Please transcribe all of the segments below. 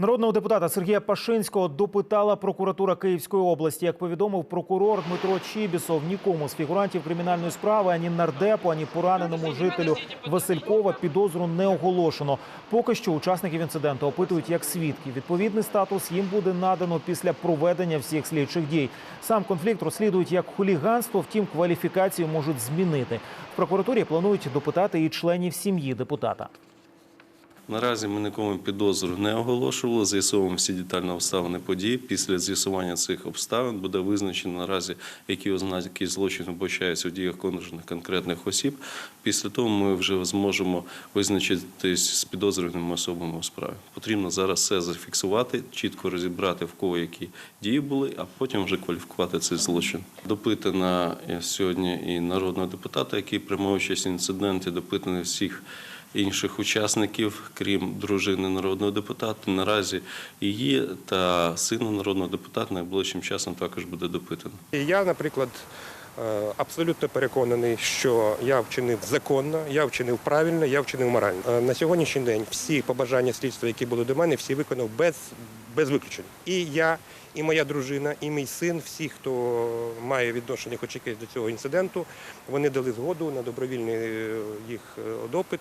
Народного депутата Сергія Пашинського допитала прокуратура Київської області. Як повідомив прокурор Дмитро Чібісов, нікому з фігурантів кримінальної справи ані нардепу, ані пораненому жителю Василькова підозру не оголошено. Поки що учасників інциденту опитують як свідки. Відповідний статус їм буде надано після проведення всіх слідчих дій. Сам конфлікт розслідують як хуліганство, втім кваліфікацію можуть змінити. В прокуратурі планують допитати і членів сім'ї депутата. Наразі ми нікому підозру не оголошували. З'ясовуємо всі детально обставини події. Після з'ясування цих обставин буде визначено наразі, які ознаки злочину вбачаються у діях конкретних осіб. Після того ми вже зможемо визначитись з підозрюваними особами у справі. Потрібно зараз все зафіксувати, чітко розібрати в кого які дії були, а потім вже кваліфікувати цей злочин. Допитана сьогодні і народного депутата, який приймав участь в інциденті, допитаний всіх інших учасників, крім дружини народного депутата. Наразі її та сина народного депутата найближчим часом також буде допитано. Я, наприклад, е, абсолютно переконаний, що я вчинив законно, я вчинив правильно, я вчинив морально. Е, На сьогоднішній день всі побажання слідства, які були до мене, всі виконав без, без виключень. І я, і моя дружина, і мій син, всі, хто має відношення хоч якесь до цього інциденту, вони дали згоду на добровільний е, їх допит.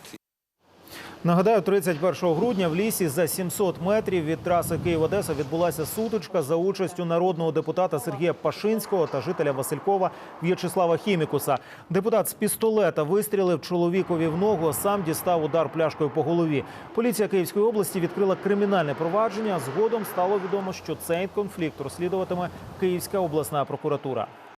Нагадаю, 31 грудня в лісі за 700 метрів від траси Київ-Одеса відбулася сутичка за участю народного депутата Сергія Пашинського та жителя Василькова В'ячеслава Хімікуса. Депутат з пістолета вистрілив чоловікові в ногу, а сам дістав удар пляшкою по голові. Поліція Київської області відкрила кримінальне провадження. Згодом стало відомо, що цей конфлікт розслідуватиме Київська обласна прокуратура.